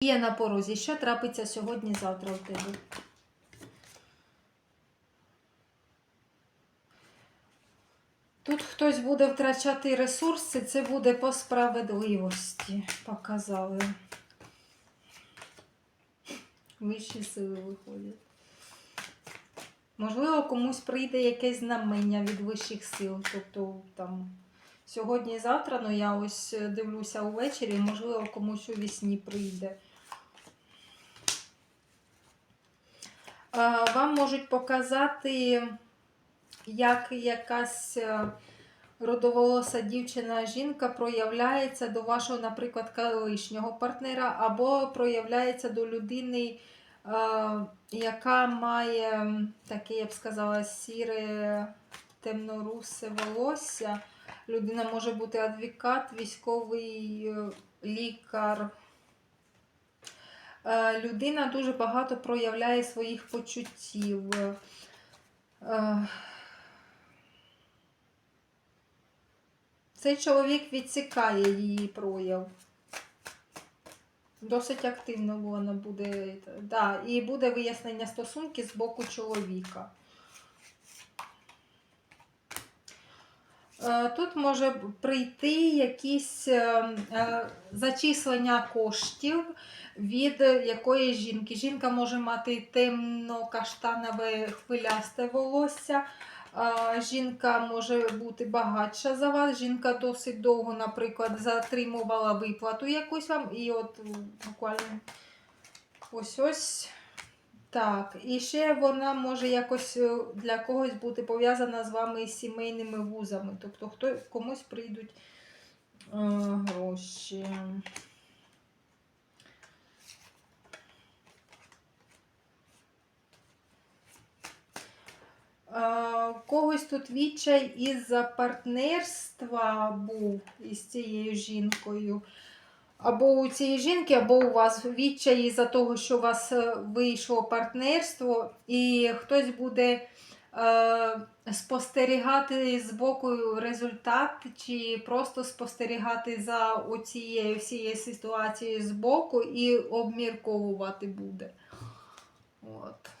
Є на порозі. Що трапиться сьогодні-завтра у тебе? Тут хтось буде втрачати ресурси, це буде по справедливості, показали. Вищі сили виходять. Можливо, комусь прийде якесь знамення від вищих сил. Тобто там сьогодні-завтра, ну я ось дивлюся увечері, можливо, комусь у вісні прийде. Вам можуть показати, як якась е, родоволоса дівчина жінка проявляється до вашого, наприклад, колишнього партнера, або проявляється до людини, е, яка має таке, я б сказала, сіре темнорусе волосся. Людина може бути адвокат, військовий е, лікар. Е, Людина дуже багато проявляє своїх почуттів. Е, Цей чоловік відсікає її прояв. Досить активно вона буде. Да, і буде вияснення стосунки з боку чоловіка. Тут може прийти якісь е, е, зачислення коштів від якоїсь жінки. Жінка може мати темно-каштанове хвилясте волосся. Жінка може бути багатша за вас. Жінка досить довго, наприклад, затримувала виплату якусь вам, і от буквально ось ось. Так, і ще вона може якось е, для когось бути пов'язана з вами сімейними вузами. Тобто хто, комусь прийдуть е, гроші. Е, когось тут відчай із-за партнерства був із цією жінкою. Або у цієї жінки, або у вас відчай із-за того, що у вас е, вийшло партнерство, і хтось буде е, спостерігати з боку результат, чи просто спостерігати за оцією всією ситуацією з боку і обмірковувати буде. От.